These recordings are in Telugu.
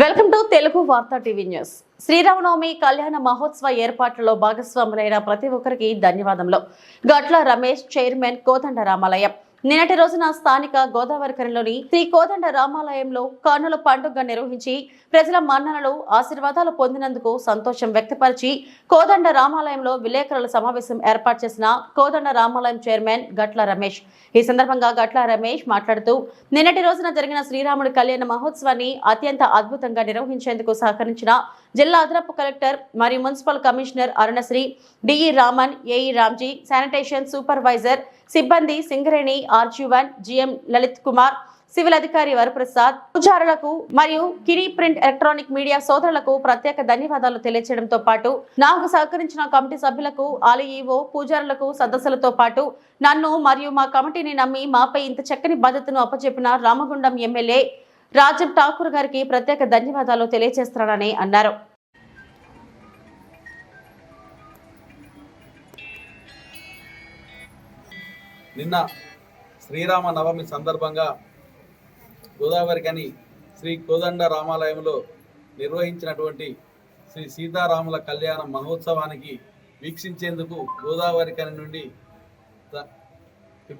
వెల్కమ్ టు తెలుగు వార్తా టీవీ న్యూస్. శ్రీరామనవమి కళ్యాణ మహోత్సవ ఏర్పాట్లలో భాగస్వాములైన ప్రతి ఒక్కరికి ధన్యవాదములు. గట్ల రమేష్ చైర్మన్ కోదండ రామాలయం నిన్నటి రోజున స్థానిక గోదావరికరంలోని శ్రీ కోదండ రామాలయంలో కన్నుల పండుగ నిర్వహించి ప్రజల మన్ననలు ఆశీర్వాదాలు పొందినందుకు సంతోషం వ్యక్తపరిచి కోదండ రామాలయంలో విలేకరుల సమావేశం ఏర్పాటు చేసిన కోదండ రామాలయం చైర్మన్ గట్ల రమేష్. ఈ సందర్భంగా గట్ల రమేష్ మాట్లాడుతూ నిన్నటి రోజున జరిగిన శ్రీరాముడి కళ్యాణ మహోత్సవాన్ని అత్యంత అద్భుతంగా నిర్వహించేందుకు సహకరించిన జిల్లా అదనపు కలెక్టర్ మరియు municipal commissioner Arunasri DE Raman AE Ramji sanitation supervisor సిబ్బంది Singareni RG one GM Lalit Kumar civil అధికారి వరప్రసాద్ పూజారులకు మరియు కిరీ ప్రింట్ ఎలక్ట్రానిక్ మీడియా సోదరులకు ప్రత్యేక ధన్యవాదాలు తెలియజేయడంతో పాటు నాకు సహకరించిన కమిటీ సభ్యులకు ఆలయీఓ పూజారులకు సదస్సులతో పాటు నన్ను మరియు మా కమిటీని నమ్మి మాపై ఇంత చక్కని బాధ్యతను అప్పచెప్పిన రామగుండం ఎమ్మెల్యే రాజం ఠాకూర్ గారికి ప్రత్యేక ధన్యవాదాలు తెలియజేస్తున్నానని అన్నారు. నిన్న శ్రీరామ నవమి సందర్భంగా గోదావరి కని శ్రీ కోదండ రామాలయంలో నిర్వహించినటువంటి శ్రీ సీతారాముల కళ్యాణ మహోత్సవానికి వీక్షించేందుకు గోదావరి కని నుండి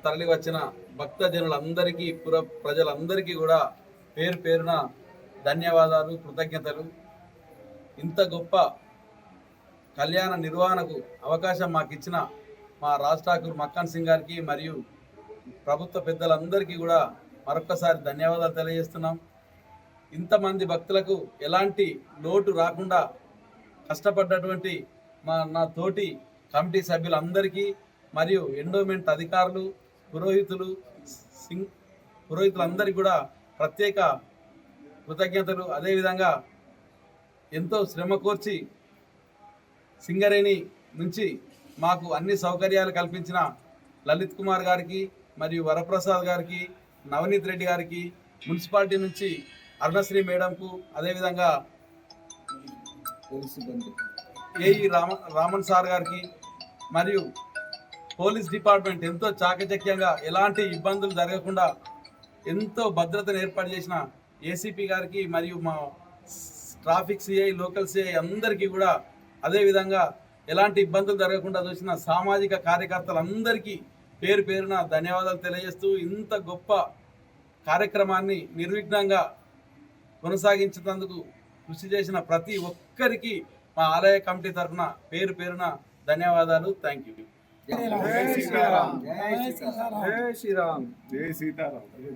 తరలి వచ్చిన భక్తజనులందరికీ పుర ప్రజలందరికీ కూడా పేరు పేరున ధన్యవాదాలు కృతజ్ఞతలు. ఇంత గొప్ప కళ్యాణ నిర్వహణకు అవకాశం మాకు ఇచ్చిన మా రాష్ట్రాకు మక్కన్ సింగ్ గారికి మరియు ప్రభుత్వ పెద్దలందరికీ కూడా మరొక్కసారి ధన్యవాదాలు తెలియజేస్తున్నాం. ఇంతమంది భక్తులకు ఎలాంటి లోటు రాకుండా కష్టపడ్డటువంటి మా నా తోటి కమిటీ సభ్యులందరికీ మరియు ఎండోమెంట్ అధికారులు పురోహితులు సింగ్ పురోహితులందరికీ కూడా ప్రత్యేక కృతజ్ఞతలు. అదేవిధంగా ఎంతో శ్రమ కోర్చి సింగరేణి నుంచి మాకు అన్ని సౌకర్యాలు కల్పించిన లలిత్ కుమార్ గారికి మరియు వరప్రసాద్ గారికి నవనీత్ రెడ్డి గారికి మున్సిపాలిటీ నుంచి అరుణశ్రీ మేడంకు అదేవిధంగా ఏఈ రామ రామన్ సార్ గారికి మరియు పోలీస్ డిపార్ట్మెంట్ ఎంతో చాకచక్యంగా ఎలాంటి ఇబ్బందులు జరగకుండా ఎంతో భద్రతను ఏర్పాటు చేసిన ఏసీపీ గారికి మరియు మా ట్రాఫిక్ సిఐ లోకల్ సిఐ అందరికీ కూడా అదేవిధంగా ఎలాంటి ఇబ్బందులు జరగకుండా చూసిన సామాజిక కార్యకర్తలందరికీ పేరు పేరున ధన్యవాదాలు తెలియజేస్తూ ఇంత గొప్ప కార్యక్రమాన్ని నిర్విఘ్నంగా కొనసాగించినందుకు కృషి చేసిన ప్రతి ఒక్కరికి మా ఆలయ కమిటీ తరఫున పేరు పేరున ధన్యవాదాలు. థ్యాంక్ యూ జై శ్రీరామ్. జై శ్రీరామ్. జై శ్రీరామ్. జై సీతారాం